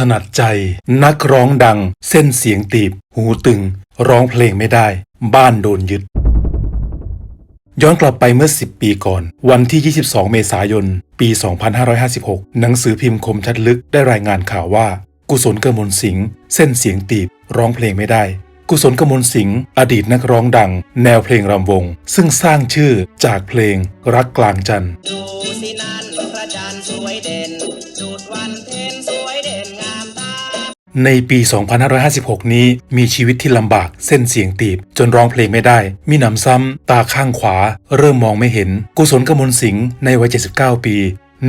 ถนัดใจ นักร้องดัง เส้นเสียงตีบ หูตึง ร้องเพลงไม่ได้ บ้านโดนยึด ย้อนกลับไปเมื่อ 10 ปีก่อน วันที่ 22 เมษายน ปี 2556 หนังสือพิมพ์คมชัดลึกได้รายงานข่าวว่า กุศลกมลสิงห์เส้นเสียงตีบ ร้องเพลงไม่ได้กุศลกมลสิงห์อดีตนักร้องดัง แนวเพลงรำวง ซึ่งสร้างชื่อจากเพลงรักกลางจันทร์ดูสินั่นพระจันทร์สวยเด่น ในปี 2556 นี้มีชีวิตที่ลำบากเส้นเสียงตีบ จนร้องเพลงไม่ได้ มีหนำซ้ำ ตาข้างขวา เริ่มมองไม่เห็น กุศลกมลสิงห์ในวัย 79 ปี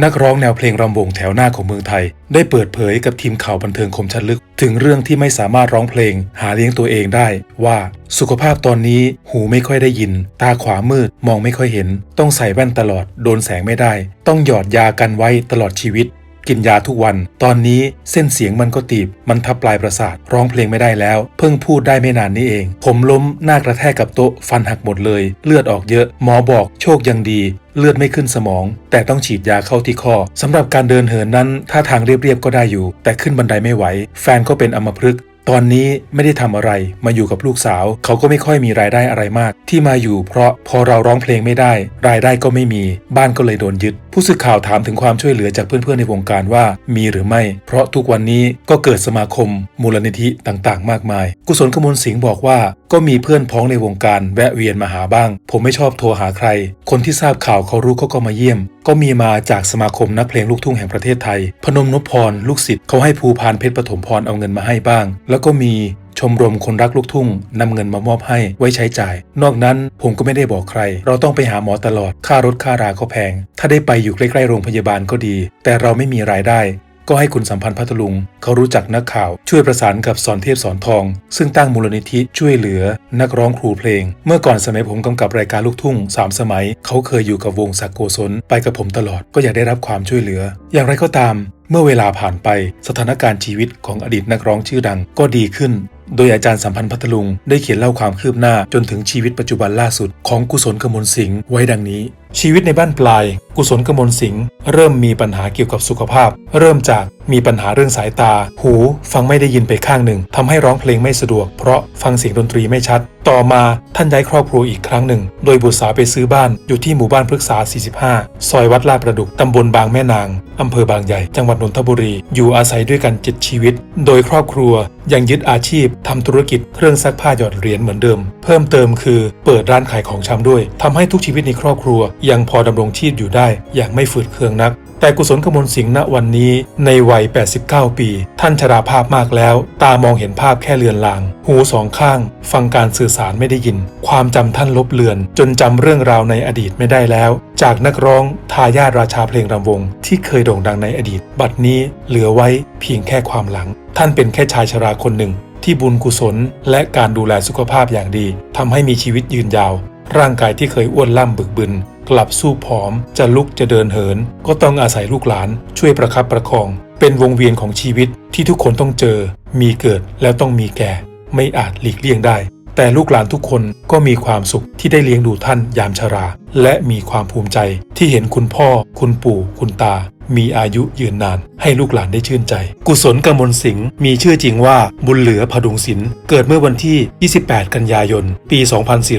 นักร้องแนวเพลงรำวงแถวหน้าของเมืองไทย ได้เปิดเผยกับทีมข่าวบันเทิงคมชัดลึก ถึงเรื่องที่ไม่สามารถร้องเพลง หาเลี้ยงตัวเองได้ ว่าสุขภาพตอนนี้หูไม่ค่อยได้ยิน ตาขวามืดมองไม่ค่อยเห็น ต้องใส่แว่นตลอด โดนแสงไม่ได้ ต้องหยอดยากันไว้ตลอดชีวิต กินยาทุกวัน ตอนนี้เส้นเสียงมันก็ตีบ มันทับปลายประสาท ร้องเพลงไม่ได้แล้ว เพิ่งพูดได้ไม่นานนี้เอง ผมล้มหน้ากระแทกกับโต๊ะฟันหักหมดเลย เลือดออกเยอะ หมอบอกโชคยังดี เลือดไม่ขึ้นสมอง แต่ต้องฉีดยาเข้าที่ข้อสำหรับการเดินเหินนั้นท่าทางเรียบๆก็ได้อยู่ แต่ขึ้นบันไดไม่ไหว แฟนก็เป็นอัมพฤกษตอนนี้ไม่ได้ทำอะไรมาอยู่กับลูกสาว เขาก็ไม่ค่อยมีรายได้อะไรมาก ที่มาอยู่เพราะพอเราร้องเพลงไม่ได้ รายได้ก็ไม่มี บ้านก็เลยโดนยึดผู้สื่อข่าวถามถึงความช่วยเหลือจากเพื่อนๆในวงการว่ามีหรือไม่ เพราะทุกวันนี้ก็เกิดสมาคม มูลนิธิต่างๆ มากมาย กุศลกมลสิงห์บอกว่า ก็มีเพื่อนพ้องในวงการแวะเวียนมาหาบ้าง ผมไม่ชอบโทรหาใคร คนที่ทราบข่าวเขารู้เขาก็มาเยี่ยม ก็มีมาจากสมาคมนักเพลงลูกทุ่งแห่งประเทศไทย พนมนพพรลูกศิษย์เขาให้ภูพานเพชรปฐมพรเอาเงินมาให้บ้าง แล้วก็มีชมรมคนรักลูกทุ่งนำเงินมามอบให้ไว้ใช้จ่าย นอกนั้นผมก็ไม่ได้บอกใคร เราต้องไปหาหมอตลอด ค่ารถค่าราก็แพง ถ้าได้ไปอยู่ใกล้ๆโรงพยาบาลก็ดี แต่เราไม่มีรายได้ ก็ให้คุณสัมพันธ์พัทลุง เขารู้จักนักข่าว ช่วยประสานกับสอนเทพสอนทอง ซึ่งตั้งมูลนิธิช่วยเหลือ นักร้องครูเพลง เมื่อก่อนสมัยผมกำกับรายการลูกทุ่งสามสมัย เขาเคยอยู่กับวงสักโกศลไปกับผมตลอดก็อยากได้รับความช่วยเหลือ อย่างไรก็ตาม เมื่อเวลาผ่านไปสถานการณ์ชีวิตของอดีตนักร้องชื่อดังก็ดีขึ้น โดยอาจารย์สัมพันธ์พัทลุง ได้เขียนเล่าความคืบหน้าจนถึงชีวิตปัจจุบันล่าสุด ของกุศลกมลสิงห์ไว้ดังนี้ ชีวิตในบ้านปลาย กุศลกมลสิงห์เริ่มมีปัญหาเกี่ยวกับสุขภาพ เริ่มจากมีปัญหาเรื่องสายตา หูฟังไม่ได้ยินไปข้างหนึ่งทำให้ร้องเพลงไม่สะดวก เพราะฟังเสียงดนตรีไม่ชัด ต่อมาท่านย้ายครอบครัวอีกครั้งหนึ่ง โดยบุตรสาวไปซื้อบ้านอยู่ที่หมู่บ้านพฤกษา 45 ซอยวัดลาดประดุกตำบลบางแม่นางอำเภอบางใหญ่ จังหวัดนนทบุรี อยู่อาศัยด้วยกันเจ็ดชีวิต โดยครอบครัวยังยึดอาชีพทำธุรกิจเครื่องซักผ้าหยอดเหรียญเหมือนเดิม เพิ่มเติมคือ เปิดร้านขายของชำด้วยทำให้ทุกชีวิตในครอบครัว ยังพอดำรงชีพอยู่ได้ อย่างไม่ฝืดเคืองนัก แต่กุศลกมลสิงห์ณวันนี้ในวัย 89 ปี ท่านชราภาพมากแล้ว ตามองเห็นภาพแค่เลือนลาง หูสองข้าง ฟังการสื่อสารไม่ได้ยิน ความจำท่านลบเลือน จนจำเรื่องราวในอดีตไม่ได้แล้ว จากนักร้องทายาทราชาเพลงรำวง ที่เคยโด่งดังในอดีต บัดนี้เหลือไว้เพียงแค่ความหลัง ท่านเป็นแค่ชายชราคนหนึ่ง ที่บุญกุศล และการดูแลสุขภาพอย่างดีทำให้มีชีวิตยืนยาว ร่างกายที่เคยอ้วนล่ำบึกบึน กลับสู้ผอม จะลุกจะเดินเหิน ก็ต้องอาศัยลูกหลาน ช่วยประคับประคอง เป็นวงเวียนของชีวิตที่ทุกคนต้องเจอ มีเกิดแล้วต้องมีแก่ ไม่อาจหลีกเลี่ยงได้ แต่ลูกหลานทุกคนก็มีความสุขที่ได้เลี้ยงดูท่านยามชรา และมีความภูมิใจที่เห็นคุณพ่อ คุณปู่ คุณตา มีอายุยืนนาน ให้ลูกหลานได้ชื่นใจ กุศลกมลสิงห์มีชื่อจริงว่าบุญเหลือพดุงศิลป์เกิดเมื่อวันที่ 28 กันยายน ปี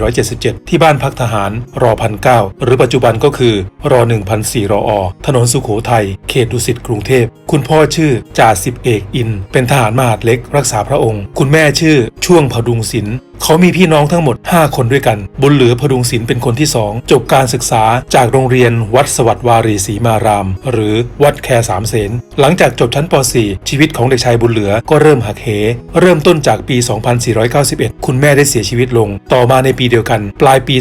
2477 ที่บ้านพักทหารรอพันเก้าหรือปัจจุบันก็คือรอ1004รออถนนสุขโขทัยเขตดุสิตกรุงเทพ คุณพ่อชื่อจ่าสิบเอกอิน เป็นทหารมหาดเล็กรักษาพระองค์ คุณแม่ชื่อช่วงพดุงศิลป์ เขามีพี่น้องทั้งหมด 5 คนด้วยกัน บุญเหลือพดุงศิลป์เป็นคนที่ 2 จบการศึกษาจากโรงเรียนวัดสวัสดิ์วารีศรีมาราม หรือวัดแคสามเสนหลังจากจบชั้นป .4 ชีวิตของเด็กชายบุญเหลือก็เริ่มหักเห เริ่มต้นจากปี 2491 คุณแม่ได้เสียชีวิตลง ต่อมาในปีเดียวกัน ปลายปี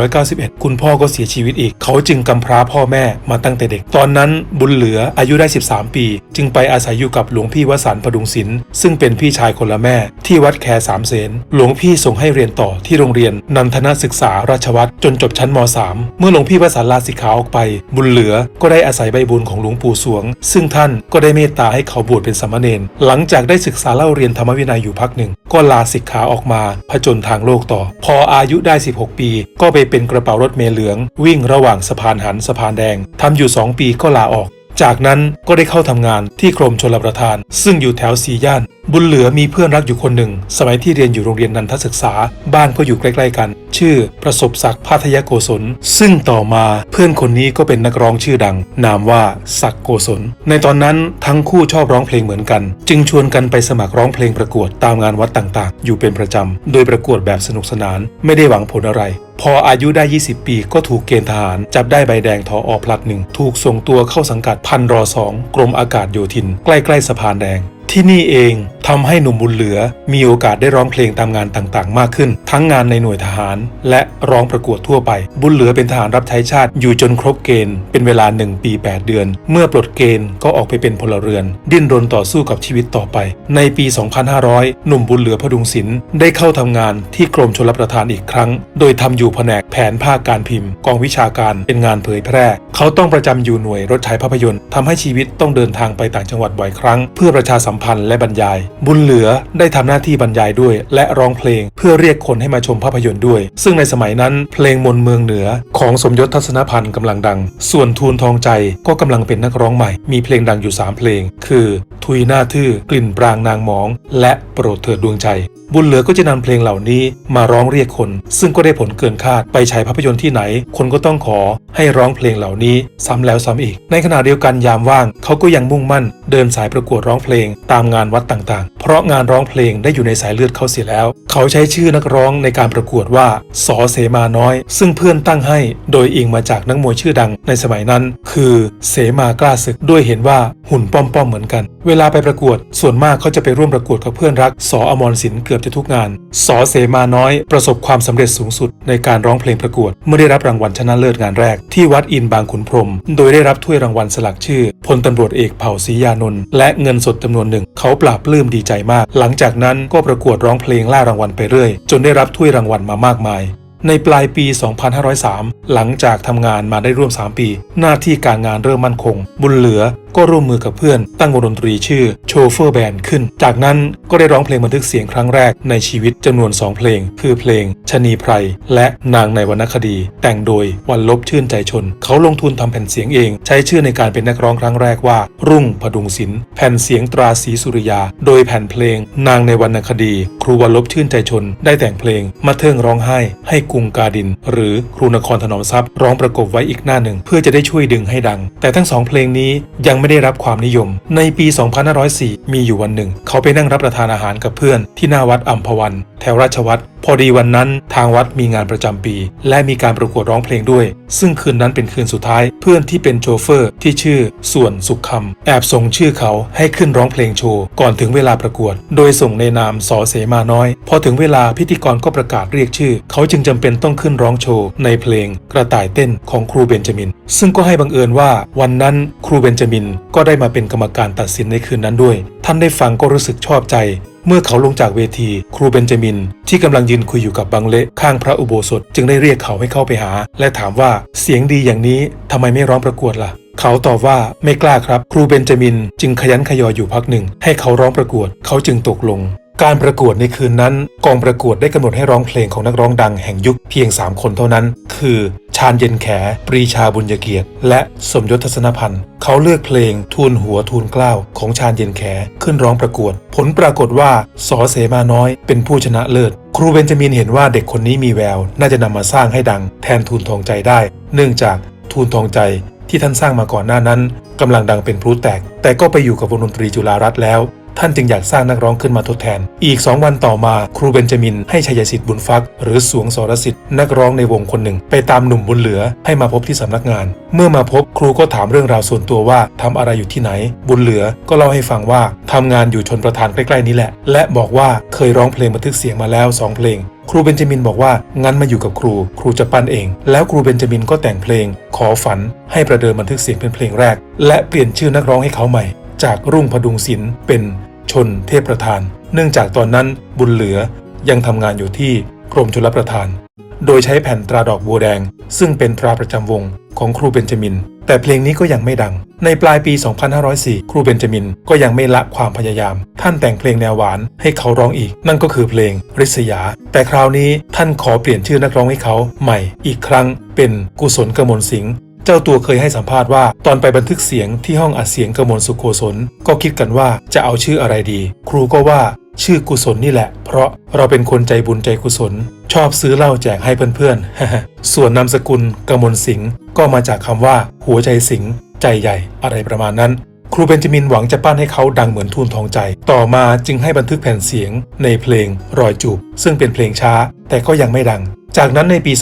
2491 คุณพ่อก็เสียชีวิตอีก เขาจึงกำพร้าพ่อแม่มาตั้งแต่เด็ก ตอนนั้นบุญเหลืออายุได้ 13 ปี จึงไปอาศัยอยู่กับหลวงพี่วสันต์พดุงศิลป์ซึ่งเป็นพี่ชายคนละแม่ที่วัดแคสามเสนหลวงพี่ส่งให้เรียนต่อที่โรงเรียนนันทนาศึกษาราชวัตรจนจบชั้นม .3 เมื่อหลวงพี่วสันต์ลาสิกขาออกไป บุญเหลือก็ได้อาศัยใบบุญของหลวงปู่สวง ซึ่งท่านก็ได้เมตตาให้เขาบวชเป็นสามเณรหลังจากได้ศึกษาเล่าเรียนธรรมวินัยอยู่พักหนึ่ง ก็ลาสิกขาออกมาผจญทางโลกต่อ พออายุได้ 16 ปี ก็ไปเป็นกระเป๋ารถเมล์เหลือง วิ่งระหว่างสะพานหันสะพานแดงทำอยู่ 2 ปีก็ลาออกจากนั้นก็ได้เข้าทำงานที่กรมชลประทาน ซึ่งอยู่แถวสีย่าน บุญเหลือมีเพื่อนรักอยู่คนหนึ่ง สมัยที่เรียนอยู่โรงเรียนนันทศึกษา บ้านก็อยู่ใกล้ ๆ กัน ชื่อประสบศักดิ์พาทยโกศล ซึ่งต่อมาเพื่อนคนนี้ก็เป็นนักร้องชื่อดัง นามว่าศักดิ์โกศล ในตอนนั้นทั้งคู่ชอบร้องเพลงเหมือนกัน จึงชวนกันไปสมัครร้องเพลงประกวดตามงานวัดต่างๆ อยู่เป็นประจำ โดยประกวดแบบสนุกสนาน ไม่ได้หวังผลอะไรพออายุได้ 20 ปีก็ถูกเกณฑ์ทหาร จับได้ใบแดงทออพลัดหนึ่ง ถูกส่งตัวเข้าสังกัดพันรอสองกรมอากาศโยธิน ใกล้ ๆสะพานแดง ที่นี่เองทำให้หนุ่มบุญเหลือมีโอกาสได้ร้องเพลงตามงานต่างๆ มากขึ้น ทั้งงานในหน่วยทหาร และร้องประกวดทั่วไป บุญเหลือเป็นทหารรับใช้ชาติอยู่จนครบเกณฑ์ เป็นเวลา 1 ปี 8 เดือน เมื่อปลดเกณฑ์ก็ออกไปเป็นพลเรือน ดิ้นรนต่อสู้กับชีวิตต่อไป ในปี 2500 หนุ่มบุญเหลือพดุงศิลป์ได้เข้าทำงานที่กรมชลประทานอีกครั้ง โดยทำอยู่แผนกแผนภาคการพิมพ์ กองวิชาการเป็นงานเผยแพร่ เขาต้องประจำอยู่หน่วยรถฉายภาพยนตร์ทำให้ชีวิตต้องเดินทางไปต่างจังหวัดบ่อยครั้ง เพื่อประชาสัมพันธ์และบรรยาย บุญเหลือได้ทำหน้าที่บรรยายด้วย และร้องเพลงเพื่อเรียกคนให้มาชมภาพยนตร์ด้วย ซึ่งในสมัยนั้นเพลงมนเมืองเหนือของสมยศทัศนพันธ์กำลังดัง ส่วนทูลทองใจก็กำลังเป็นนักร้องใหม่ มีเพลงดังอยู่ 3 เพลง คือ ทุยหน้าทื่อกลิ่นปรางนางหมอง และโปรดเถิดดวงใจบุญเหลือก็จะนำเพลงเหล่านี้มาร้องเรียกคน ซึ่งก็ได้ผลเกินคาดไปฉายภาพยนตร์ที่ไหน คนก็ต้องขอให้ร้องเพลงเหล่านี้ซ้ำแล้วซ้ำอีก ในขณะเดียวกันยามว่าง เขาก็ยังมุ่งมั่นเดินสายประกวดร้องเพลง ตามงานวัดต่างๆ เพราะงานร้องเพลงได้อยู่ในสายเลือดเขาเสียแล้ว เขาใช้ชื่อนักร้องในการประกวดว่าสอเสมาน้อย ซึ่งเพื่อนตั้งให้ โดยอิงมาจากนักมวยชื่อดังในสมัยนั้น คือเสมากล้าศึกด้วยเห็นว่าหุ่นป้อมๆเหมือนกัน เวลาไปประกวด ส่วนมากเขาจะไปร่วมประกวดกับเพื่อนรักสออมรสินเกือบจะทุกงานสอเสมาน้อย ประสบความสำเร็จสูงสุดในการร้องเพลงประกวด เมื่อได้รับรางวัลชนะเลิศงานแรก ที่วัดอินบางขุนพรม โดยได้รับถ้วยรางวัลสลักชื่อพลตำรวจเอกเผ่าศรียานนท์และเงินสดจำนวนหนึ่ง เขาปราบปลื้มดีใจมาก หลังจากนั้นก็ประกวดร้องเพลงล่ารางวัลไปเรื่อย จนได้รับถ้วยรางวัลมามากมายในปลายปี 2503 หลังจากทำงานมาได้ร่วม 3 ปี หน้าที่การงานเริ่มมั่นคง บุญเหลือ ก็ร่วมมือกับเพื่อน ตั้งวงดนตรีชื่อโชเฟอร์แบนด์ขึ้น จากนั้นก็ได้ร้องเพลงบันทึกเสียงครั้งแรกในชีวิตจำนวน 2 เพลง คือเพลงชะนีไพรและนางในวรรณคดี แต่งโดยวันลบชื่นใจชน เขาลงทุนทำแผ่นเสียงเอง ใช้ชื่อในการเป็นนักร้องครั้งแรกว่า รุ่งพดุงศิลป์แผ่นเสียงตราสีสุริยา โดยแผ่นเพลง นางในวรรณคดี ครูวันลบชื่นใจชน ได้แต่งเพลงมาเทิงร้องไห้ ให้กุงกาดิน หรือครูนครถนอมทรัพย์ร้องประกบไว้อีกหน้าหนึ่ง เพื่อจะได้ช่วยดึงให้ดัง แต่ทั้งสองเพลงนี้ยังไม่ไม่ได้รับความนิยม ในปี 2504 มีอยู่วันหนึ่ง เขาไปนั่งรับประทานอาหารกับเพื่อนที่หน้าวัดอัมพวัน แถวราชวัตร พอดีวันนั้นทางวัดมีงานประจำปี และมีการประกวดร้องเพลงด้วย ซึ่งคืนนั้นเป็นคืนสุดท้าย เพื่อนที่เป็นโชเฟอร์ที่ชื่อส่วนสุขคำแอบส่งชื่อเขาให้ขึ้นร้องเพลงโชว์ก่อนถึงเวลาประกวด โดยส่งในนามสอเสมาน้อย พอถึงเวลาพิธีกรก็ประกาศเรียกชื่อ เขาจึงจำเป็นต้องขึ้นร้องโชว์ในเพลงกระต่ายเต้นของครูเบนจามิน ซึ่งก็ให้บังเอิญว่าวันนั้นครูเบนจามินก็ได้มาเป็นกรรมการตัดสินในคืนนั้นด้วย ท่านได้ฟังก็รู้สึกชอบใจ เมื่อเขาลงจากเวที ครูเบนจามิน ที่กำลังยืนคุยอยู่กับบังเละข้างพระอุโบสถ จึงได้เรียกเขาให้เข้าไปหา และถามว่าเสียงดีอย่างนี้ทำไมไม่ร้องประกวดล่ะเขาตอบว่าไม่กล้าครับ ครูเบนจามิน จึงขยันขยออยู่พักหนึ่ง ให้เขาร้องประกวด เขาจึงตกลง การประกวดในคืนนั้น กองประกวดได้กำหนดให้ร้องเพลงของนักร้องดังแห่งยุคเพียง 3 คนเท่านั้น คือ ชาญเย็นแข ปรีชาบุญเกียรติ และสมยศทัศนพันธ์ เขาเลือกเพลงทูลหัวทูลเกล้าของชาญเย็นแข ขึ้นร้องประกวด ผลปรากฏว่าสอเสมาน้อยเป็นผู้ชนะเลิศ ครูเบนจามินเห็นว่าเด็กคนนี้มีแวว น่าจะนำมาสร้างให้ดัง แทนทูลทองใจได้ เนื่องจากทูลทองใจที่ท่านสร้างมาก่อนหน้านั้นกำลังดังเป็นพลุแตก แต่ก็ไปอยู่กับวงดนตรีจุฬารัตน์แล้ว ท่านจึงอยากสร้างนักร้องขึ้นมาทดแทน อีก 2 วันต่อมาครูเบนจามินให้ชัยสิทธิ์บุญฟัก หรือสวงสรสิทธิ์นักร้องในวงคนหนึ่ง ไปตามหนุ่มบุญเหลือให้มาพบที่สำนักงาน เมื่อมาพบครูก็ถามเรื่องราวส่วนตัวว่าทำอะไรอยู่ที่ไหน บุญเหลือก็เล่าให้ฟังว่าทำงานอยู่ชนประทานใกล้ๆนี้แหละ และบอกว่าเคยร้องเพลงบันทึกเสียงมาแล้วสองเพลงครูเบนจามินบอกว่างั้นมาอยู่กับครู ครูจะปั้นเอง แล้วครูเบนจามินก็แต่งเพลง ขอฝันให้ประเดิมบันทึกเสียงเป็นเพลงแรก และเปลี่ยนชื่อนักร้องให้เขาใหม่ จากรุ่งพดุงศิลป์เป็นชนเทพประธาน เนื่องจากตอนนั้นบุญเหลือยังทำงานอยู่ที่กรมชลประทาน โดยใช้แผ่นตราดอกบัวแดง ซึ่งเป็นตราประจำวงของครูเบนจามิน แต่เพลงนี้ก็ยังไม่ดัง ในปลายปี 2504 ครูเบนจามินก็ยังไม่ละความพยายาม ท่านแต่งเพลงแนวหวานให้เขาร้องอีก นั่นก็คือเพลงริษยา แต่คราวนี้ท่านขอเปลี่ยนชื่อนักร้องให้เขาใหม่อีกครั้งเป็นกุศลกมลสิงห์ เจ้าตัวเคยให้สัมภาษณ์ว่า ตอนไปบันทึกเสียงที่ห้องอัดเสียงกมลสุโกศลก็คิดกันว่าจะเอาชื่ออะไรดี ครูก็ว่าชื่อกุศลนี่แหละ เพราะเราเป็นคนใจบุญใจกุศล ชอบซื้อเหล้าแจกให้เพื่อนๆ ส่วนนามสกุลกมลสิงห์ก็มาจากคำว่า หัวใจสิงห์ใจใหญ่อะไรประมาณนั้น ครูเบนจามินหวังจะปั้นให้เขาดังเหมือนทูนทองใจ ต่อมาจึงให้บันทึกแผ่นเสียงในเพลงรอยจูบซึ่งเป็นเพลงช้าแต่ก็ยังไม่ดัง จากนั้นในปี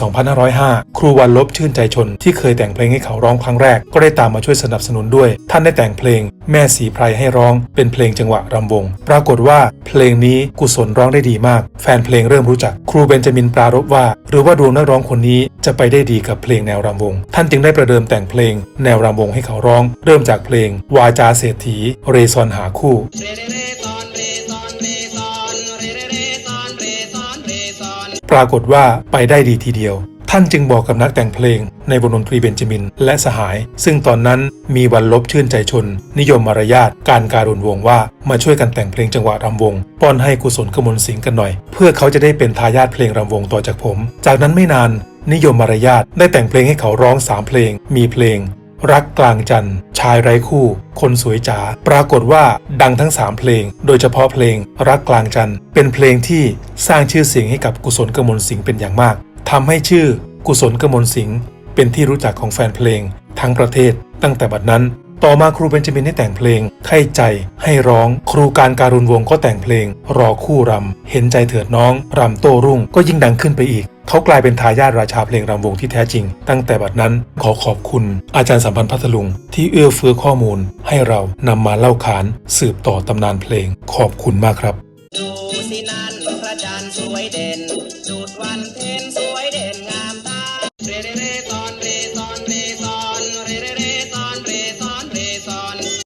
2505 ครูวันลบชื่นใจชนที่เคยแต่งเพลงให้เขาร้องครั้งแรก ก็ได้ตามมาช่วยสนับสนุนด้วย ท่านได้แต่งเพลง แม่สีไพรให้ร้องเป็นเพลงจังหวะรำวง ปรากฏว่าเพลงนี้กุศลร้องได้ดีมาก แฟนเพลงเริ่มรู้จัก ครูเบนจามินปรารภว่า หรือว่าดวงนักร้องคนนี้จะไปได้ดีกับเพลงแนวรำวง ท่านจึงได้ประเดิมแต่งเพลง แนวรำวงให้เขาร้อง เริ่มจากเพลง วาจาเศรษฐี เรซอนหาคู่ ปรากฏว่าไปได้ดีทีเดียว ท่านจึงบอกกับนักแต่งเพลง ในวงดนตรีเบนจามิน และสหาย ซึ่งตอนนั้นมีวันลบชื่นใจชน นิยมมารยาทการการุณวงว่ามาช่วยกันแต่งเพลงจังหวะรำวง ป้อนให้กุศลกมลสิงกันหน่อย เพื่อเขาจะได้เป็นทายาทเพลงรำวงต่อจากผม จากนั้นไม่นานนิยมมารยาทได้แต่งเพลงให้เขาร้องสามเพลง มีเพลง รักกลางจันชายไร้คู่ คนสวยจ๋าปรากฏว่าดังทั้ง 3 เพลง โดยเฉพาะเพลงรักกลางจันเป็นเพลงที่สร้างชื่อเสียงให้กับกุศลกมลสิงห์เป็นอย่างมากทำให้ชื่อกุศลกมลสิงห์เป็นที่รู้จักของแฟนเพลงทั้งประเทศ ตั้งแต่บัดนั้น ต่อมาครูเบนจามินได้แต่งเพลง ไข้ใจ ให้ร้อง ครูการการุณวงก็แต่งเพลง รอคู่รำ เห็นใจเถิดน้อง รำโต้รุ่งก็ยิ่งดังขึ้นไปอีก เขากลายเป็นทายาทราชาเพลงรำวงที่แท้จริง ตั้งแต่บัดนั้นขอขอบคุณ อาจารย์สัมพันธ์พัทลุง ที่เอื้อเฟื้อข้อมูล ให้เรานำมาเล่าขาน สืบต่อตำนานเพลง ขอบคุณมากครับดูสินะ